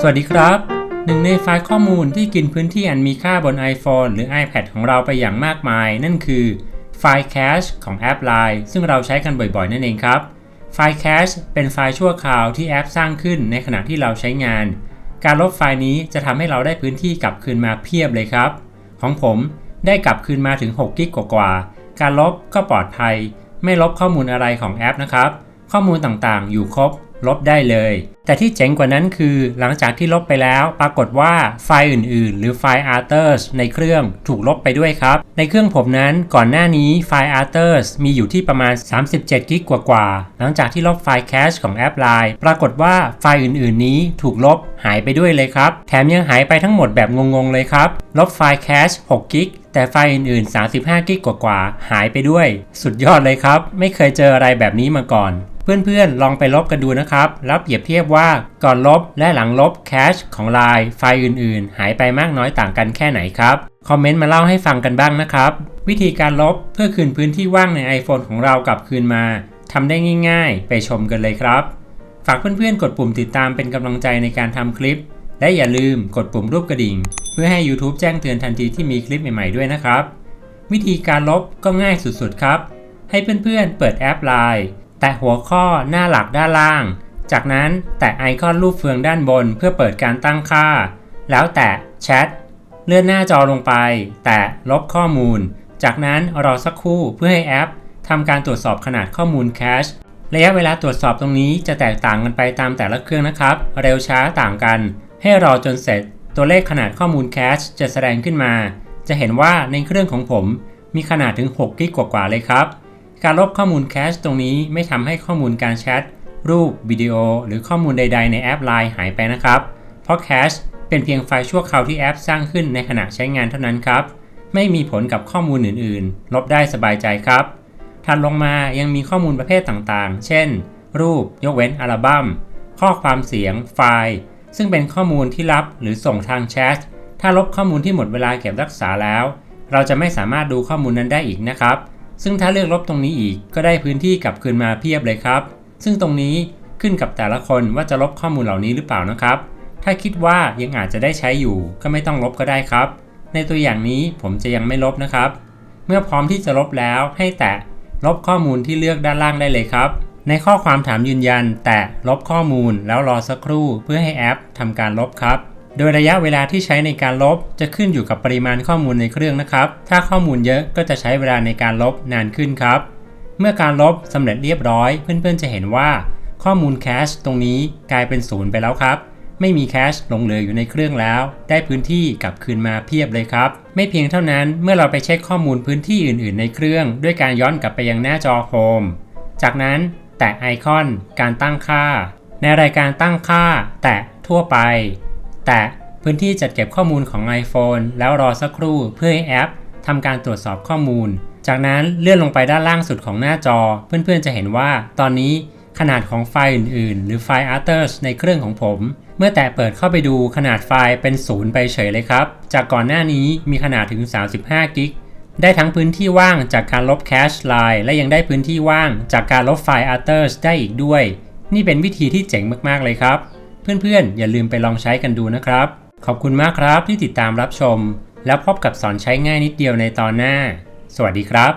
สวัสดีครับ หนึ่งในไฟล์ข้อมูลที่กินพื้นที่อันมีค่าบน iPhone หรือ iPad ของเราไปอย่างมากมาย นั่นคือไฟล์ Cache ของแอป Line ซึ่งเราใช้กันบ่อยๆ นั่นเองครับ ไฟล์ Cache เป็นไฟล์ชั่วคราวที่แอปสร้างขึ้นในขณะที่เราใช้งาน การลบไฟล์นี้จะทำให้เราได้พื้นที่กลับคืนมาเพียบเลยครับ ของผมได้กลับคืนมาถึง6กิกกว่าการลบก็ปลอดภัย ไม่ลบข้อมูลอะไรของแอปนะครับ ข้อมูลต่างๆ อยู่ครบ ลบได้เลย แต่ที่เจ๋งกว่านั้นคือหลังจากที่ลบไปแล้ว ปรากฏว่าไฟล์อื่นๆ หรือไฟล์ Arters ในเครื่องถูกลบไปด้วยครับ ในเครื่องผมนั้นก่อนหน้านี้ไฟล์ Arters มีอยู่ที่ประมาณ 37กิกกว่าๆ หลังจากที่ลบไฟล์ Cache ของแอป Line ปรากฏว่าไฟล์อื่นๆ นี้ถูกลบหายไปด้วยเลยครับ แถมยังหายไปทั้งหมดแบบงงๆ เลยครับ ลบไฟล์ Cache 6กิกแต่ไฟล์อื่นๆ 35 กิกกว่าๆ หายไปด้วย สุดยอดเลยครับ ไม่เคยเจออะไรแบบนี้มาก่อน เพื่อนๆ ลองไปลบกันดูนะครับ แล้วเปรียบเทียบว่าก่อนลบและหลังลบแคชของไลน์ไฟล์อื่นๆ หายไปมากน้อยต่างกันแค่ไหนครับ คอมเมนต์มาเล่าให้ฟังกันบ้างนะครับ วิธีการลบเพื่อคืนพื้นที่ว่างใน iPhone ของเรากลับคืนมาทำได้ง่ายๆ ไปชมกันเลยครับ ฝากเพื่อนๆ กดปุ่มติดตามเป็นกำลังใจในการทำคลิป และอย่าลืมกดปุ่มรูปกระดิ่ง เพื่อให้ YouTube แจ้งเตือนทันทีที่มีคลิปใหม่ๆด้วยนะครับ วิธีการลบก็ง่ายสุดๆครับ ให้เพื่อนๆ เปิดแอป Line แตะหัวข้อหน้าหลักด้านล่าง จากนั้นแตะไอคอนรูปเฟืองด้านบนเพื่อเปิดการตั้งค่า แล้วแตะแชทเลื่อนหน้าจอลงไป แตะลบข้อมูล จากนั้นรอสักครู่เพื่อให้แอปทำการตรวจสอบขนาดข้อมูลแคชระยะเวลาตรวจสอบตรงนี้จะแตกต่างกันไปตามแต่ละเครื่องนะครับ เร็วช้าต่างกัน ให้รอจนเสร็จ ตัวเลขขนาดข้อมูลแคชจะแสดงขึ้นมา จะเห็นว่าในเครื่องของผมมีขนาดถึง6กิกกว่าๆเลยครับ การลบข้อมูลแคชตรงนี้ไม่ทำให้ข้อมูลการแชท รูป วิดีโอ หรือข้อมูลใด ๆ ในแอป Line หายไปนะครับ เพราะแคชเป็นเพียงไฟล์ชั่วคราวที่แอปสร้างขึ้นในขณะใช้งานเท่านั้นครับ ไม่มีผลกับข้อมูลอื่นๆ ลบได้สบายใจครับ ถัดลงมายังมีข้อมูลประเภทต่างๆ เช่น รูป ยกเว้นอัลบัม้ม ข้อความเสียง ไฟล์ ซึ่งเป็นข้อมูลที่รับหรือส่งทางแชท ถ้าลบข้อมูลที่หมดเวลาเก็บรักษาแล้ว เราจะไม่สามารถดูข้อมูลนั้นได้อีกนะครับ ซึ่งถ้าเลือกลบตรงนี้อีกก็ได้พื้นที่กลับคืนมาเพียบเลยครับ ซึ่งตรงนี้ขึ้นกับแต่ละคนว่าจะลบข้อมูลเหล่านี้หรือเปล่านะครับ ถ้าคิดว่ายังอาจจะได้ใช้อยู่ก็ไม่ต้องลบก็ได้ครับ ในตัวอย่างนี้ผมจะยังไม่ลบนะครับ เมื่อพร้อมที่จะลบแล้วให้แตะลบข้อมูลที่เลือกด้านล่างได้เลยครับ ในข้อความถามยืนยัน แตะลบข้อมูลแล้วรอสักครู่เพื่อให้แอปทำการลบครับ โดยระยะเวลาที่ใช้ในการลบจะขึ้นอยู่กับปริมาณข้อมูลในเครื่องนะครับ ถ้าข้อมูลเยอะก็จะใช้เวลาในการลบนานขึ้นครับ เมื่อการลบสำเร็จเรียบร้อย เพื่อนๆจะเห็นว่า ข้อมูลแคชตรงนี้กลายเป็นศูนย์ไปแล้วครับ ไม่มีแคชหลงเหลืออยู่ในเครื่องแล้ว ได้พื้นที่กลับคืนมาเพียบเลยครับ ไม่เพียงเท่านั้นเมื่อเราไปเช็คข้อมูลพื้นที่อื่น ๆ ในเครื่อง ด้วยการย้อนกลับไปยังหน้าจอโฮมจากนั้นแตะไอคอน การตั้งค่า ในรายการตั้งค่า แตะทั่วไป แตะพื้นที่จัดเก็บข้อมูลของ iPhone แล้วรอสักครู่เพื่อให้แอปทำการตรวจสอบข้อมูล จากนั้นเลื่อนลงไปด้านล่างสุดของหน้าจอ เพื่อนๆจะเห็นว่าตอนนี้ขนาดของไฟล์อื่นๆ หรือไฟล์ Arters ในเครื่องของผม เมื่อแตะเปิดเข้าไปดูขนาดไฟล์เป็นศูนย์ไปเฉยเลยครับ จากก่อนหน้านี้มีขนาดถึง 35 กิก ได้ทั้งพื้นที่ว่างจากการลบแคชไลน์และยังได้พื้นที่ว่างจากการลบไฟล์ Arters ได้อีกด้วย นี่เป็นวิธีที่เจ๋งมากๆเลยครับ เพื่อนๆ อย่าลืมไปลองใช้กันดูนะครับ ขอบคุณมากครับที่ติดตามรับชม แล้วพบกับสอนใช้ง่ายนิดเดียวในตอนหน้า สวัสดีครับ